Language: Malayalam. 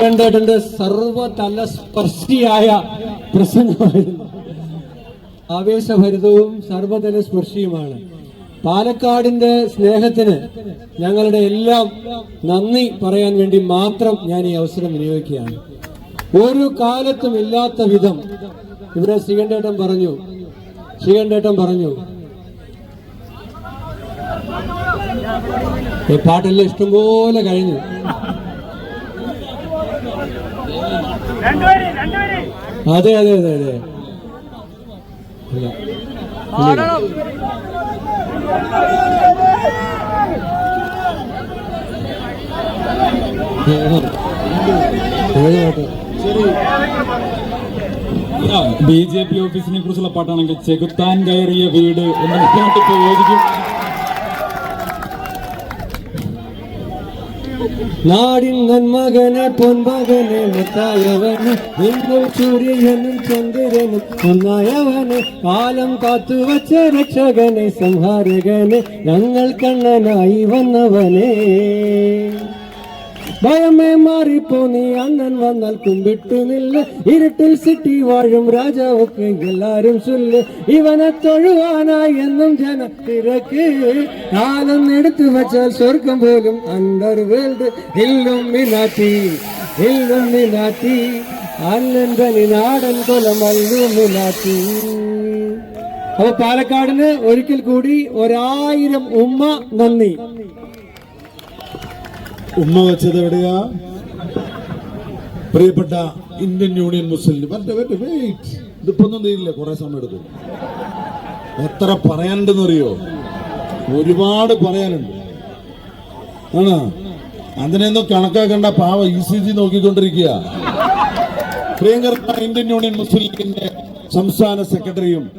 കണ്ടേട്ടന്റെ സർവ സ്പർശിയായ പ്രസംഗമായിരുന്നു. ആവേശഭരിതവും സർവതല സ്പർശിയുമാണ് പാലക്കാടിന്റെ സ്നേഹത്തിന് ഞങ്ങളുടെ എല്ലാം നന്ദി പറയാൻ വേണ്ടി മാത്രം ഞാൻ ഈ അവസരം വിനിയോഗിക്കുകയാണ്. ഒരു കാലത്തും ഇല്ലാത്ത വിധം ഇവിടെ ശ്രീകണ്ഠേട്ടൻ പറഞ്ഞു ശ്രീകണ്ഠേട്ടൻ പറഞ്ഞു പാട്ടെല്ലാം ഇഷ്ടംപോലെ കഴിഞ്ഞു. അതെ അതെ അതെ അതെ? ബി ജെ പി ഓഫീസിനെ കുറിച്ചുള്ള പാട്ടാണെങ്കിൽ ചെകുത്താൻ കയറിയ വീട് എന്ന് യോജിക്കും നാടിൻ നന്മകനെ പൊൻമകനെ മുത്തായവന് ഇന്നും സൂര്യനും ചന്ദ്രനും ഒന്നായവന് കാലം കാത്തു കാത്തുവച്ച രക്ഷകനെ സംഹാരകനെ ഞങ്ങൾ കണ്ണനായി വന്നവനെ. ഭയമേ മാറിപ്പോ നീ അണ്ണൻ വന്നാൽ കുമ്പിട്ടു നില്ല. ഇരുട്ടിൽ സിറ്റി വാഴും രാജാവൊക്കെ എല്ലാരും ചൊല്ല്. ഇവനെ തൊഴുവാനായി എന്നും ജന തിരക്ക് കാലം എടുത്തു വച്ചാൽ സ്വർഗം പോലും അണ്ടർ വേൾഡ് ഇല്ലും മിനാറ്റി ഇല്ലും മിനാറ്റി. അണ്ണൻ തനി നാടൻ കൊലം അല്ലും മിനാറ്റി. അപ്പൊ പാലക്കാടിന് ഒരിക്കൽ കൂടി ഒരായിരം ഉമ്മ നന്ദി. ഉമ്മ വെച്ചത് എവിടെയാ? പ്രിയപ്പെട്ട Indian union Muslim wait wait wait ഇതിപ്പോ ഒന്നും തീരില്ല കുറെ സമയം എടുക്കും എത്ര പറയാനുണ്ടെന്ന് അറിയോ? ഒരുപാട് പറയാനുണ്ട്. ആണോ? അതിനെയൊന്നും കണക്കാക്കേണ്ട പാവ ഇ സി ജി നോക്കിക്കൊണ്ടിരിക്കുക. പ്രിയങ്കർ ഇന്ത്യൻ യൂണിയൻ മുസ്ലിം ലീഗിന്റെ സംസ്ഥാന സെക്രട്ടറിയും